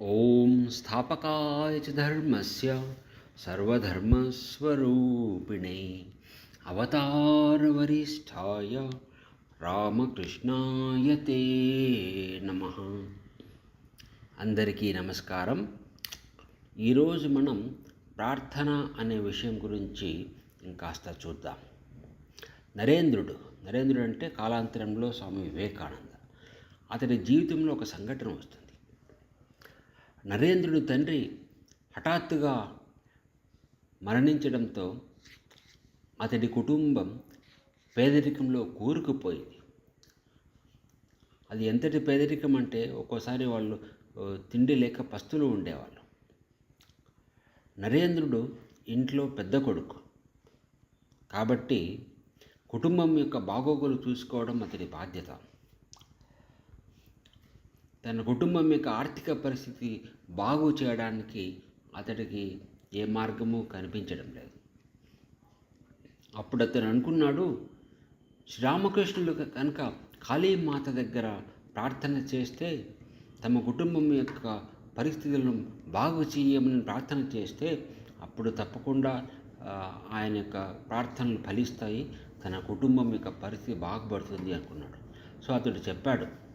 ఓం స్థాపకాయ ధర్మస్య సర్వధర్మస్వరూపిణే. అవతారవరిష్టాయ రామకృష్ణాయ తే నమ. అందరికీ నమస్కారం. ఈరోజు మనం ప్రార్థన అనే విషయం గురించి ఇంకాస్త చూద్దాం. నరేంద్రుడు నరేంద్రుడు అంటే కాలాంతరంలో స్వామి వివేకానంద. అతని జీవితంలో ఒక సంఘటన వస్తుంది. నరేంద్రుడి తండ్రి హఠాత్తుగా మరణించడంతో అతడి కుటుంబం పేదరికంలో కూరుకుపోయింది. అది ఎంతటి పేదరికం అంటే ఒక్కోసారి వాళ్ళు తిండి లేక పస్తులు ఉండేవాళ్ళు. నరేంద్రుడు ఇంట్లో పెద్ద కొడుకు. కాబట్టి కుటుంబం యొక్క బాగోగులు చూసుకోవడం అతడి బాధ్యత. తన కుటుంబం యొక్క ఆర్థిక పరిస్థితి బాగు చేయడానికి అతడికి ఏ మార్గము కనిపించడం లేదు. అప్పుడు అతను అనుకున్నాడు శ్రీరామకృష్ణులు కనుక కాళీమాత దగ్గర ప్రార్థన చేస్తే తమ కుటుంబం యొక్క పరిస్థితులను బాగు చేయమని ప్రార్థన చేస్తే అప్పుడు తప్పకుండా ఆయన యొక్క ప్రార్థనలు ఫలిస్తాయి తన కుటుంబం యొక్క పరిస్థితి బాగుపడుతుంది అనుకున్నాడు. సో అతడు చెప్పాడు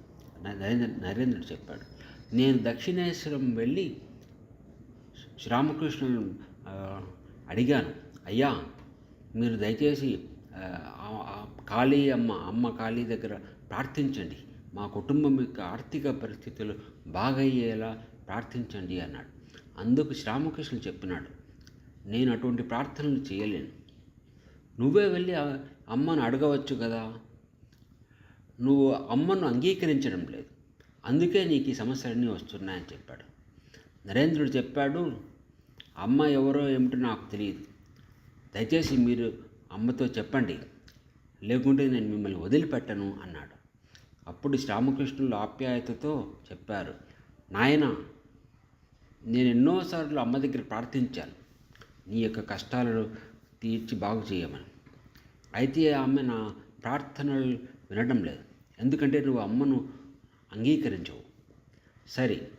నరేంద్ర నరేంద్రుడు చెప్పాడు. నేను దక్షిణేశ్వరం వెళ్ళి శ్రీరామకృష్ణుని అడిగాను. అయ్యా మీరు దయచేసి కాళీ అమ్మ అమ్మ కాళీ దగ్గర ప్రార్థించండి. మా కుటుంబం యొక్క ఆర్థిక పరిస్థితులు బాగయ్యేలా ప్రార్థించండి అన్నాడు. అందుకు శ్రీరామకృష్ణుడు చెప్పినాడు నేను అటువంటి ప్రార్థనలు చేయలేను. నువ్వే వెళ్ళి అమ్మను అడగవచ్చు కదా? నువ్వు అమ్మను అంగీకరించడం లేదు. అందుకే నీకు ఈ సమస్యలన్నీ వస్తున్నాయని చెప్పాడు. నరేంద్రుడు చెప్పాడు అమ్మ ఎవరో ఏమిటో నాకు తెలియదు. దయచేసి మీరు అమ్మతో చెప్పండి. లేకుంటే నేను మిమ్మల్ని వదిలిపెట్టను అన్నాడు. అప్పుడు శ్రీరామకృష్ణులు ఆప్యాయతతో చెప్పారు నాయన నేను ఎన్నోసార్లు అమ్మ దగ్గర ప్రార్థించాను. నీ యొక్క కష్టాలను తీర్చి బాగు చేయమని. అయితే ఆమె నా ప్రార్థనలు వినడం లేదు. ఎందుకంటే నువ్వు అమ్మను అంగీకరించవు. సరే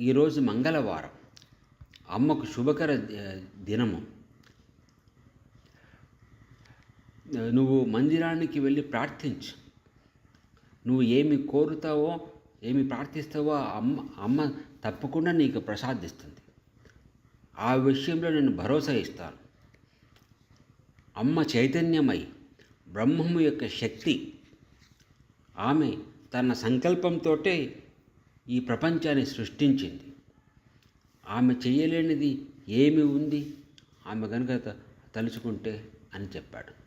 ఈరోజు మంగళవారం అమ్మకు శుభకర దినము. నువ్వు మందిరానికి వెళ్ళి ప్రార్థించు. నువ్వు ఏమి కోరుతావో ఏమి ప్రార్థిస్తావో అమ్మ అమ్మ తప్పకుండా నీకు ప్రసాదిస్తుంది. ఆ విషయంలో నేను భరోసా ఇస్తాను. అమ్మ చైతన్యమై బ్రహ్మము యొక్క శక్తి ఆమె తన సంకల్పంతో ఈ ప్రపంచాన్ని సృష్టించింది. ఆమె చేయలేనిది ఏమి ఉంది? ఆమె కనుక తలుచుకుంటే అని చెప్పాడు.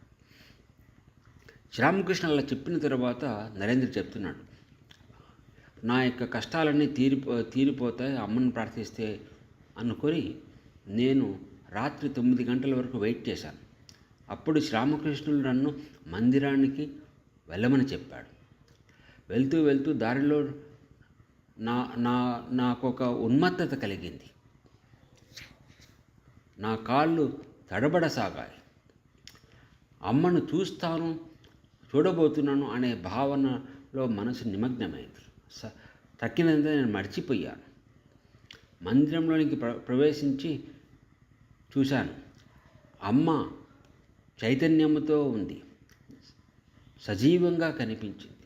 శ్రీరామకృష్ణ అలా చెప్పిన తర్వాత నరేంద్ర చెప్తున్నాడు. నా యొక్క కష్టాలన్నీ తీరిపో తీరిపోతాయి అమ్మను ప్రార్థిస్తే అనుకొని నేను రాత్రి తొమ్మిది గంటల వరకు వెయిట్ చేశాను. అప్పుడు శ్రీరామకృష్ణుడు నన్ను మందిరానికి వెళ్ళమని చెప్పాడు. వెళ్తూ వెళ్తూ దారిలో నా నా నాకు ఒక ఉన్మత్తత కలిగింది. నా కాళ్ళు తడబడసాగాయి. అమ్మను చూస్తాను చూడబోతున్నాను అనే భావనలో మనసు నిమగ్నమైంది. స తక్కినంత నేను మర్చిపోయాను. మందిరంలోనికి ప్ర ప్రవేశించి చూశాను. అమ్మ చైతన్యముతో ఉంది. సజీవంగా కనిపించింది.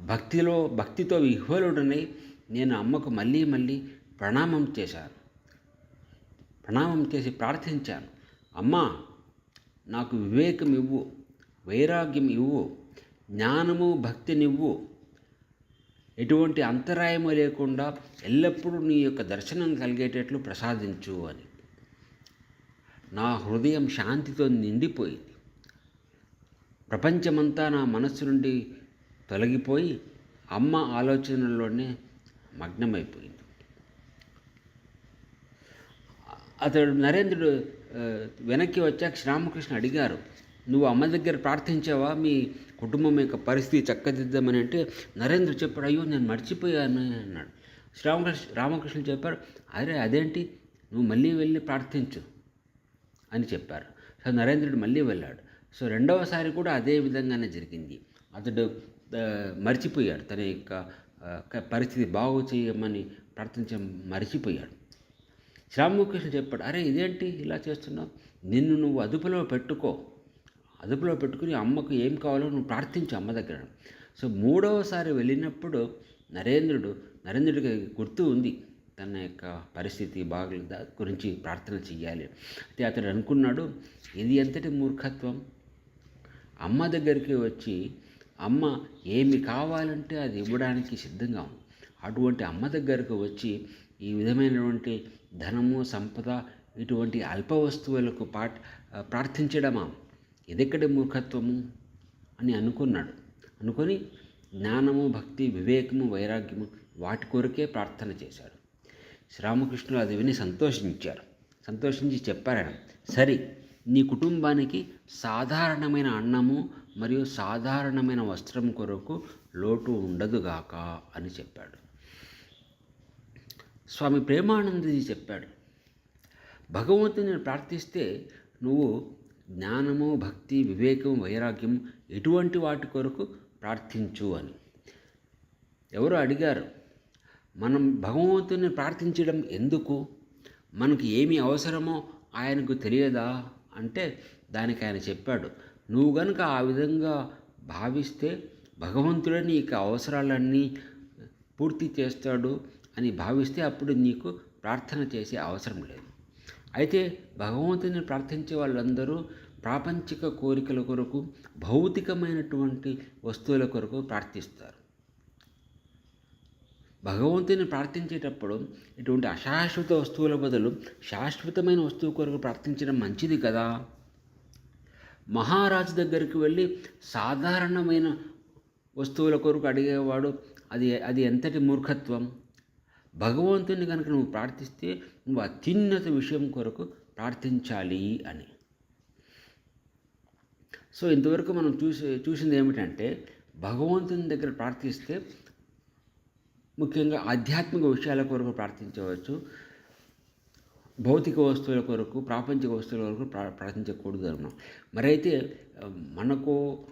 భక్తిలో భక్తితో విహ్వలుడనై నేను అమ్మకు మళ్ళీ మళ్ళీ ప్రణామం చేశాను. ప్రణామం చేసి ప్రార్థించాను. అమ్మా నాకు వివేకం ఇవ్వు వైరాగ్యం ఇవ్వు జ్ఞానము భక్తినివ్వు ఎటువంటి అంతరాయము లేకుండా ఎల్లప్పుడూ నీ యొక్క దర్శనం కలిగేటట్లు ప్రసాదించు అని. నా హృదయం శాంతితో నిండిపోయింది. ప్రపంచమంతా నా మనస్సు నుండి తొలగిపోయి అమ్మ ఆలోచనల్లోనే మగ్నమైపోయింది. అతడు నరేంద్రుడు వెనక్కి వచ్చాక శ్రీరామకృష్ణ అడిగారు నువ్వు అమ్మ దగ్గర ప్రార్థించావా? మీ కుటుంబం యొక్క పరిస్థితి చక్కదిద్దామని అంటే నరేంద్ర చెప్పాడు అయ్యో నేను మర్చిపోయాను అన్నాడు. శ్రీరామకృష్ణ రామకృష్ణ చెప్పారు అరే అదేంటి? నువ్వు మళ్ళీ వెళ్ళి ప్రార్థించు అని చెప్పారు. సో నరేంద్రుడు మళ్ళీ వెళ్ళాడు. సో రెండవసారి కూడా అదే విధంగానే జరిగింది. అతడు మర్చిపోయాడు. తన యొక్క పరిస్థితి బాగు చేయమని ప్రార్థించ మరిచిపోయాడు. శ్రీరామకృష్ణ చెప్పాడు అరే ఇదేంటి ఇలా చేస్తున్నావు? నిన్ను నువ్వు అదుపులో పెట్టుకో. అదుపులో పెట్టుకుని అమ్మకు ఏం కావాలో నువ్వు ప్రార్థించు అమ్మ దగ్గర. సో మూడవసారి వెళ్ళినప్పుడు నరేంద్రుడు నరేంద్రుడికి గుర్తు ఉంది. తన యొక్క పరిస్థితి బాగు గురించి ప్రార్థన చెయ్యాలి. అయితే అతడు అనుకున్నాడు ఇది ఎంతటి మూర్ఖత్వం? అమ్మ దగ్గరికి వచ్చి అమ్మ ఏమి కావాలంటే అది ఇవ్వడానికి సిద్ధంగా ఉంది. అటువంటి అమ్మ దగ్గరకు వచ్చి ఈ విధమైనటువంటి ధనము సంపద ఇటువంటి అల్ప వస్తువులకు పాట్ ప్రార్థించడమా? ఇదెక్కడి మూర్ఖత్వము? అని అనుకున్నాడు. అనుకొని జ్ఞానము భక్తి వివేకము వైరాగ్యము వాటి కొరకే ప్రార్థన చేశాడు. శ్రీరామకృష్ణులు అది విని సంతోషించారు. సంతోషించి చెప్పారాయన సరే నీ కుటుంబానికి సాధారణమైన అన్నము మరియు సాధారణమైన వస్త్రం కొరకు లోటు ఉండదుగాక అని చెప్పాడు. స్వామి ప్రేమానందజీ చెప్పాడు. భగవంతుని ప్రార్థిస్తే నువ్వు జ్ఞానము భక్తి వివేకం వైరాగ్యం ఎటువంటి వాటి కొరకు ప్రార్థించు అని. ఎవరు అడిగారు మనం భగవంతుని ప్రార్థించడం ఎందుకు? మనకు ఏమి అవసరమో ఆయనకు తెలియదా? అంటే దానికి ఆయన చెప్పాడు నువ్వు గనుక ఆ విధంగా భావిస్తే భగవంతుడే నీకు అవసరాలన్నీ పూర్తి చేస్తాడు అని భావిస్తే అప్పుడు నీకు ప్రార్థన చేసే అవసరం లేదు. అయితే భగవంతుని ప్రార్థించే వాళ్ళందరూ ప్రాపంచిక కోరికల కొరకు భౌతికమైనటువంటి వస్తువుల కొరకు ప్రార్థిస్తారు. భగవంతుని ప్రార్థించేటప్పుడు ఇటువంటి అశాశ్వత వస్తువుల బదులు శాశ్వతమైన వస్తువు కొరకు ప్రార్థించడం మంచిది కదా? మహారాజు దగ్గరికి వెళ్ళి సాధారణమైన వస్తువుల కొరకు అడిగేవాడు అది అది ఎంతటి మూర్ఖత్వం? భగవంతుని కనుక నువ్వు ప్రార్థిస్తే నువ్వు అత్యున్నత విషయం కొరకు ప్రార్థించాలి అని. సో ఇంతవరకు మనం చూసి చూసింది ఏమిటంటే భగవంతుని దగ్గర ప్రార్థిస్తే ముఖ్యంగా ఆధ్యాత్మిక విషయాల కొరకు ప్రార్థించవచ్చు భౌతిక వస్తువుల కొరకు ప్రాపంచిక వస్తువుల కొరకు ప్రార్థించకూడదు అన్నాం. మరైతే అయితే మనకు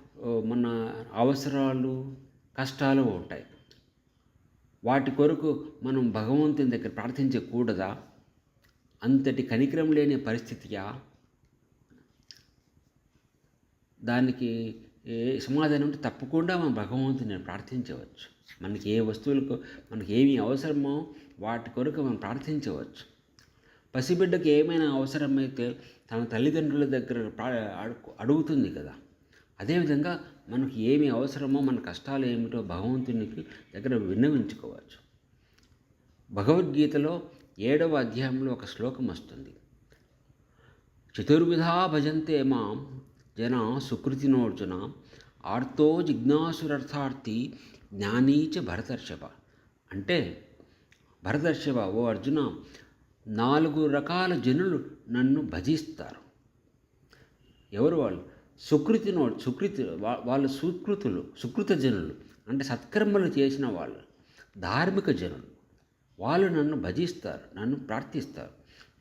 మన అవసరాలు కష్టాలు ఉంటాయి. వాటి కొరకు మనం భగవంతుని దగ్గర ప్రార్థించకూడదా? అంతటి కనికరం లేని పరిస్థితియా? దానికి ఏ సమాధానం అంటే తప్పకుండా మనం భగవంతుని ప్రార్థించవచ్చు. మనకి ఏ వస్తువులకు మనకి ఏమి అవసరమో వాటి కొరకు మనం ప్రార్థించవచ్చు. పసిబిడ్డకి ఏమైనా అవసరమైతే తన తల్లిదండ్రుల దగ్గర అడుగుతుంది కదా. అదేవిధంగా మనకు ఏమి అవసరమో మన కష్టాలు ఏమిటో భగవంతునికి దగ్గర విన్నవించుకోవచ్చు. భగవద్గీతలో ఏడవ అధ్యాయంలో ఒక శ్లోకం వస్తుంది. చతుర్విధా భజంతే మాం జన సుకృతినోర్జున ఆర్తో జిజ్ఞాసురర్థార్థి జ్ఞానీచ భరతర్షభ. అంటే భరతర్షభ ఓ అర్జున నాలుగు రకాల జనులు నన్ను భజిస్తారు. ఎవరు వాళ్ళు? సుకృతినో సుకృతి వాళ్ళు సుకృతులు సుకృత జనులు అంటే సత్కర్మలు చేసిన వాళ్ళు ధార్మిక జనులు. వాళ్ళు నన్ను భజిస్తారు నన్ను ప్రార్థిస్తారు.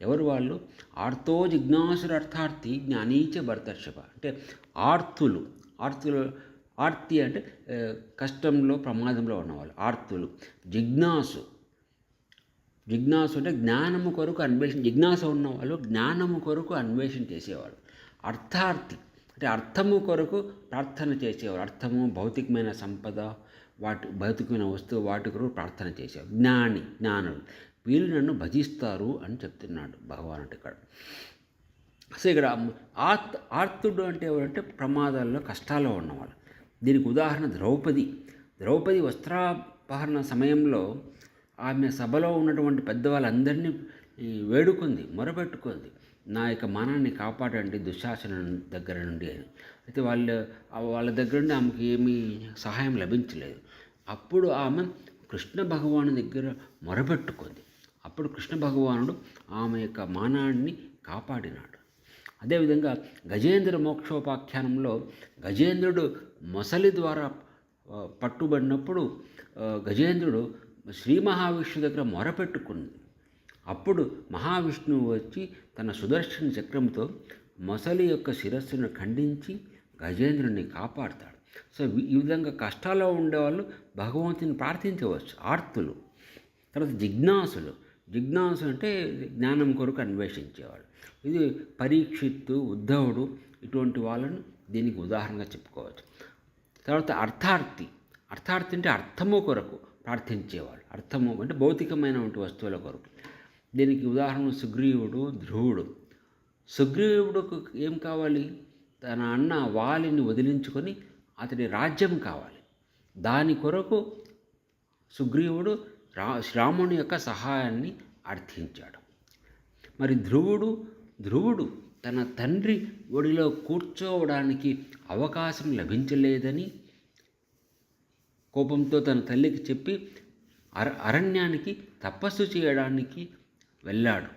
ఎవరు వాళ్ళు? ఆర్తో జిజ్ఞాసురర్థార్థి జ్ఞానీచ భర్తర్షభ. అంటే ఆర్తులు ఆర్తులు ఆర్తి అంటే కష్టంలో ప్రమాదంలో ఉన్నవాళ్ళు ఆర్తులు జిజ్ఞాసు. జిజ్ఞాసు అంటే జ్ఞానము కొరకు అన్వేషణ జిజ్ఞాస ఉన్నవాళ్ళు జ్ఞానము కొరకు అన్వేషణ చేసేవాడు అర్థార్థి అంటే అర్థము కొరకు ప్రార్థన చేసేవారు అర్థము భౌతికమైన సంపద వాటి భౌతికమైన వస్తువు వాటి కొరకు ప్రార్థన చేసేవారు జ్ఞాని జ్ఞానుడు వీళ్ళు నన్ను భజిస్తారు అని చెప్తున్నాడు భగవానుడు ఇక్కడ. సో ఇక్కడ ఆర్త్ ఆర్తుడు అంటే ఎవరంటే ప్రమాదాల్లో కష్టాల్లో ఉన్నవాళ్ళు. దీనికి ఉదాహరణ ద్రౌపది. ద్రౌపది వస్త్రాపహరణ సమయంలో ఆమె సభలో ఉన్నటువంటి పెద్దవాళ్ళందరినీ వేడుకుంది మొరపెట్టుకుంది. నా యొక్క మానాన్ని కాపాడండి దుశ్శాసన దగ్గర నుండి అని. అయితే వాళ్ళు వాళ్ళ దగ్గర నుండి ఆమెకి ఏమీ సహాయం లభించలేదు. అప్పుడు ఆమె కృష్ణ భగవాను దగ్గర మొరపెట్టుకుంది. అప్పుడు కృష్ణ భగవానుడు ఆమె యొక్క మానాన్ని కాపాడినాడు. అదేవిధంగా గజేంద్ర మోక్షోపాఖ్యానంలో గజేంద్రుడు మొసలి ద్వారా పట్టుబడినప్పుడు గజేంద్రుడు శ్రీ మహావిష్ణు దగ్గర మొరపెట్టుకుంది. అప్పుడు మహావిష్ణువు వచ్చి తన సుదర్శన చక్రంతో మొసలి యొక్క శిరస్సును ఖండించి గజేంద్రుని కాపాడతాడు. సో ఈ విధంగా కష్టాల్లో ఉండేవాళ్ళు భగవంతుని ప్రార్థించవచ్చు ఆర్తులు. తర్వాత జిజ్ఞాసులు. జిజ్ఞాసు అంటే జ్ఞానం కొరకు అన్వేషించేవాళ్ళు. ఇది పరీక్షిత్తు ఉద్ధవుడు ఇటువంటి వాళ్ళను దీనికి ఉదాహరణగా చెప్పుకోవచ్చు. తర్వాత అర్థార్థి అర్థార్థి అంటే అర్థము కొరకు. ప్రార్థించేవాడు. అర్థము అంటే భౌతికమైనటువంటి వస్తువుల కొరకు. దీనికి ఉదాహరణ సుగ్రీవుడు ధ్రువుడు. సుగ్రీవుడుకు ఏం కావాలి? తన అన్న వాలిని వదిలించుకొని అతడి రాజ్యం కావాలి. దాని కొరకు సుగ్రీవుడు రా శ్రాముని యొక్క సహాయాన్ని అర్థించాడు. మరి ధ్రువుడు ధ్రువుడు తన తండ్రి ఒడిలో కూర్చోవడానికి అవకాశం లభించలేదని కోపంతో తన తల్లికి చెప్పి అర అరణ్యానికి తపస్సు చేయడానికి వెళ్ళాడు.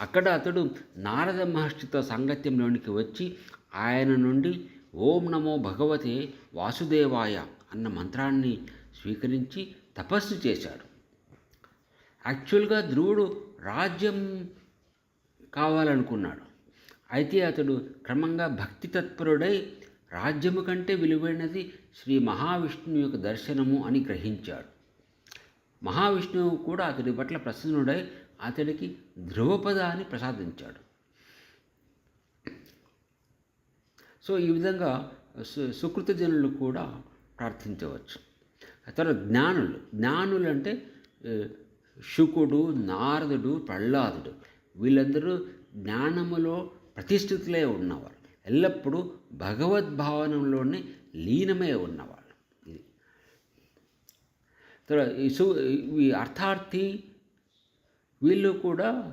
అక్కడ అతడు నారద మహర్షితో సాంగత్యంలోనికి వచ్చి ఆయన నుండి ఓం నమో భగవతే వాసుదేవాయ అన్న మంత్రాన్ని స్వీకరించి తపస్సు చేశాడు. యాక్చువల్గా ధ్రువుడు రాజ్యం కావాలనుకున్నాడు. అయితే అతడు క్రమంగా భక్తి తత్పరుడై రాజ్యము కంటే విలువైనది శ్రీ మహావిష్ణువు యొక్క దర్శనము అని గ్రహించాడు. మహావిష్ణువు కూడా అతడి పట్ల ప్రసన్నుడై అతడికి ధ్రువపదాన్ని ప్రసాదించాడు. సో ఈ విధంగా సు సుకృత జనులు కూడా ప్రార్థించవచ్చు. తర్వాత జ్ఞానులు జ్ఞానులు అంటే శుకుడు నారదుడు ప్రహ్లాదుడు వీళ్ళందరూ జ్ఞానములో ప్రతిష్ఠితులే ఉన్నవారు. ఎల్లప్పుడూ భగవద్భావనంలోనే లీనమే ఉన్నవాళ్ళు. ఇది. తర్వాత ఈ సు ఈ అర్థార్థి వీళ్ళు కూడా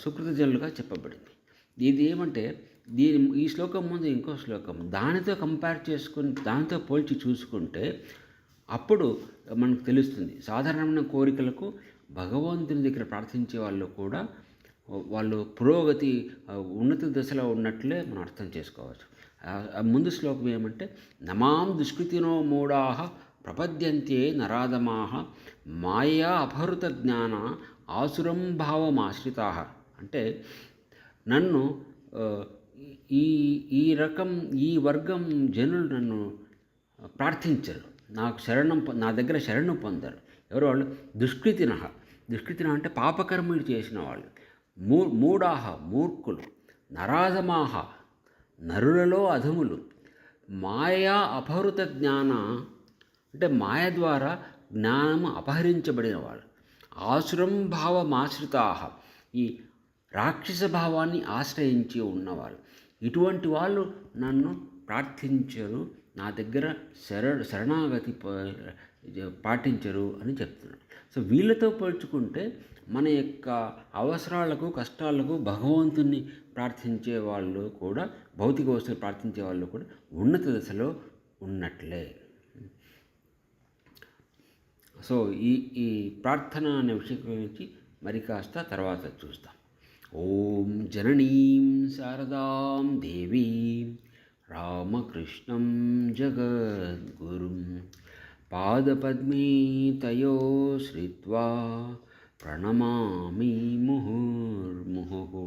సుకృత జనులుగా చెప్పబడింది. ఇది ఏమంటే దీని ఈ శ్లోకం ముందు ఇంకో శ్లోకం. దానితో కంపేర్ చేసుకుని దానితో పోల్చి చూసుకుంటే అప్పుడు మనకు తెలుస్తుంది. సాధారణమైన కోరికలకు భగవంతుని దగ్గర ప్రార్థించే వాళ్ళు కూడా వాళ్ళు పురోగతి ఉన్నత దశలో ఉన్నట్లే మనం అర్థం చేసుకోవచ్చు. ముందు శ్లోకం ఏమంటే నమాం దుష్కృతినో మూఢాహ ప్రపద్యంతే నరాధమాహ మాయా అపహృత జ్ఞాన ఆసురం భావమాశ్రితా అంటే నన్ను ఈ ఈ రకం ఈ వర్గం జనులు నన్ను ప్రార్థించరు. నాకు శరణం నా దగ్గర శరణం పొందరు. ఎవరు వాళ్ళు? దుష్కృతిన. దుష్కృతిన అంటే పాపకర్మలు చేసిన వాళ్ళు. మూ మూఢాహ మూర్ఖులు. నరాధమాహ నరులలో అధములు. మాయా అపహృత జ్ఞాన అంటే మాయ ద్వారా జ్ఞానము అపహరించబడిన వాళ్ళు ఆసురం భావమాశ్రితాహ ఈ రాక్షస భావాన్ని ఆశ్రయించి ఉన్నవాళ్ళు ఇటువంటి వాళ్ళు నన్ను ప్రార్థించరు నా దగ్గర శర శరణాగతి పాటించరు అని చెప్తున్నాడు. సో వీళ్ళతో పోల్చుకుంటే మన యొక్క అవసరాలకు కష్టాలకు భగవంతుని ప్రార్థించే వాళ్ళు కూడా భౌతిక వస్తువులు ప్రార్థించే వాళ్ళు కూడా ఉన్నత దశలో ఉన్నట్లే. సో ఈ ఈ ప్రార్థన అనే విషయం గురించి మరి కాస్త తర్వాత చూస్తాం. ఓం జననీం శారదాం దేవీం రామకృష్ణం జగద్గురుం పాదపద్మే తయో శ్రిత్వా ప్రణమామి ముహుర్ముహు.